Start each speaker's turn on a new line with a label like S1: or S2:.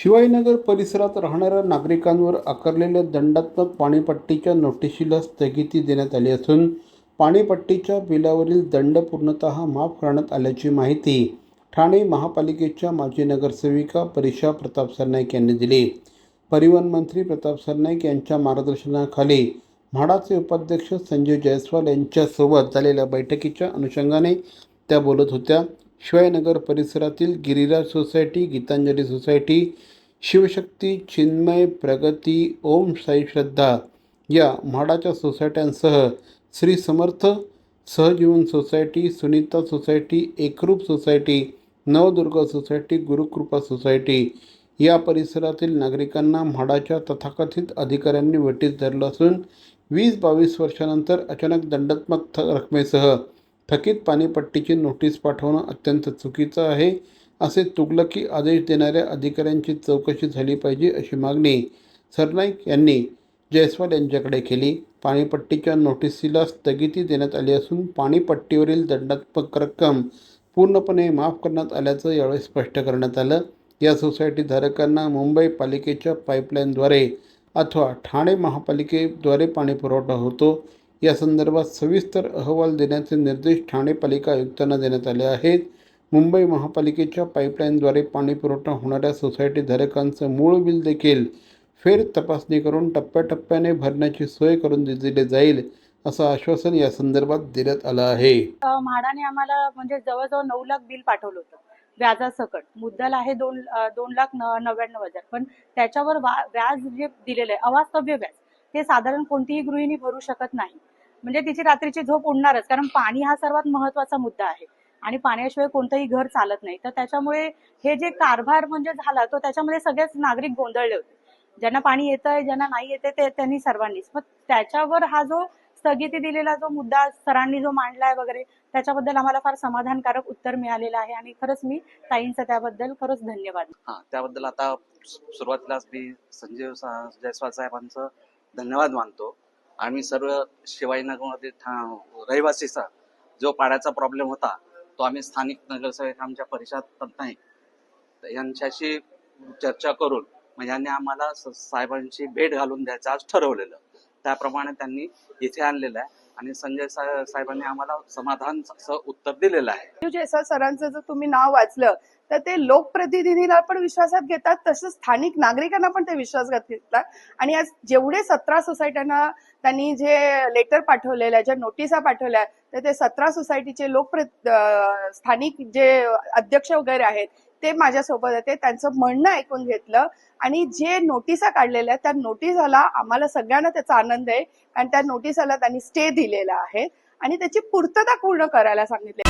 S1: शिवाजीनगर परिसरात राहणाऱ्या नागरिकांवर आकारलेल्या दंडात्मक पाणीपट्टीच्या नोटिशीला स्थगिती देण्यात आली असून पाणीपट्टीच्या बिलावरील दंड पूर्णतः माफ करण्यात आल्याची माहिती ठाणे महापालिकेच्या माजी नगरसेविका परिषा प्रताप सरनाईक यांनी दिली. परिवहन मंत्री प्रताप सरनाईक यांच्या मार्गदर्शनाखाली म्हाडाचे उपाध्यक्ष संजय जयस्वाल यांच्यासोबत झालेल्या बैठकीच्या अनुषंगाने त्या बोलत होत्या. शिवाजीनगर परिसरातील गिरिराज सोसायटी गीतांजली सोसायटी शिवशक्ती चिन्मय प्रगती ओम साई श्रद्धा या म्हाडाच्या सोसायट्यांसह Shri Samarth Sahjeevan society Sunita society Ekroop society Navdurga society Gurukrupa society या परिसरातील नागरिकांना म्हाडाच्या तथाकथित अधिकाऱ्यांनी वेटीस धरलं असून वीस बावीस वर्षानंतर अचानक दंडात्मक थ रकमेसह थकीत पाणीपट्टीची नोटीस पाठवणं अत्यंत चुकीचं आहे असे तुगलकी आदेश देणाऱ्या अधिकाऱ्यांची चौकशी झाली पाहिजे अशी मागणी सरनाईक यांनी जयस्वाल यांच्याकडे केली. पाणीपट्टीच्या नोटिसीला स्थगिती देण्यात आली असून पाणीपट्टीवरील दंडात्मक रक्कम पूर्णपणे माफ करण्यात आल्याचं यावेळी स्पष्ट करण्यात आलं. या सोसायटीधारकांना मुंबई पालिकेच्या पाईपलाईनद्वारे अथवा ठाणे महापालिकेद्वारे पाणीपुरवठा होतो. या संदर्भात सविस्तर अहवाल देण्याचे निर्देश ठाणे पालिका आयुक्तांना देण्यात आले आहेत. मुंबई महापालिकेच्या पाईपलाईनद्वारे पाणीपुरवठा होणाऱ्या सोसायटी धारकांचं मूळ बिल देखील फेर तपासणी करून टप्प्याटप्प्याने भरण्याची सोय करून दिली जाईल असं आश्वासन या संदर्भात देण्यात आलं आहे.
S2: म्हाडाने आम्हाला म्हणजे जवळजवळ नऊ लाख बिल पाठवलं होतं. व्याजासकट. मुद्दल आहे दोन दोन लाख न नव्याण्णव हजार. पण त्याच्यावर व्याज जे दिलेलं आहे अवास्तव्य व्याज. ते साधारण कोणतीही गृहिणी भरू शकत नाही. म्हणजे तिची रात्रीची झोप उडणारच कारण पाणी हा सर्वात महत्त्वाचा मुद्दा आहे. आणि पाण्याशिवाय कोणतंही घर चालत नाही. तर त्याच्यामुळे हे जे कारभार म्हणजे झाला तो त्याच्यामध्ये सगळेच नागरिक गोंधळले होते. ज्यांना पाणी येतंय ज्यांना नाही येते ते त्यांनी सर्वांनीच. मग त्याच्यावर हा जो स्थगिती दिलेला जो मुद्दा सरांनी जो मांडलाय वगैरे त्याच्याबद्दल आम्हाला फार समाधानकारक उत्तर मिळालेलं आहे. आणि खरंच मी ताईंचं त्याबद्दल खरंच धन्यवाद.
S3: हा त्याबद्दल आता सुरुवातीलाच मी संजीव सा- जयस्वाल साहेबांचं धन्यवाद मानतो. आम्ही सर्व शिवाजीनगरमध्ये ठा- रहिवासीचा जो पाण्याचा प्रॉब्लेम होता तो आम्ही स्थानिक नगरसेवक आमच्या परिषद नाही. यांच्याशी चर्चा करून मग यांनी आम्हाला स- साहेबांची भेट घालून द्यायचं आज ठरवलेलं. त्याप्रमाणे त्यांनी इथे आणलेलं आहे. आणि संजय साहेबांनी आम्हाला समाधान असं उत्तर दिलेलं आहे.
S4: संजू जयस्वाल सरांचं जर तुम्ही नाव वाचलं तर ते लोकप्रतिनिधीला पण विश्वासात घेतात तसंच स्थानिक नागरिकांना पण ते विश्वासात घेतात. आणि आज जेवढे सतरा सोसायट्यांना त्यांनी जे लेटर पाठवलेलं आहे ज्या नोटिसा पाठवल्या तर ते सतरा सोसायटीचे लोकप्र स्थानिक जे अध्यक्ष वगैरे आहेत ते माझ्यासोबत होते त्यांचं म्हणणं ऐकून घेतलं आणि जे नोटिसा काढलेल्या आहेत त्या नोटिसाला आम्हाला सगळ्यांना त्याचा आनंद आहे कारण त्या नोटिसाला त्यांनी स्टे दिलेला आहे. आणि त्याची पूर्तता पूर्ण करायला सांगितले.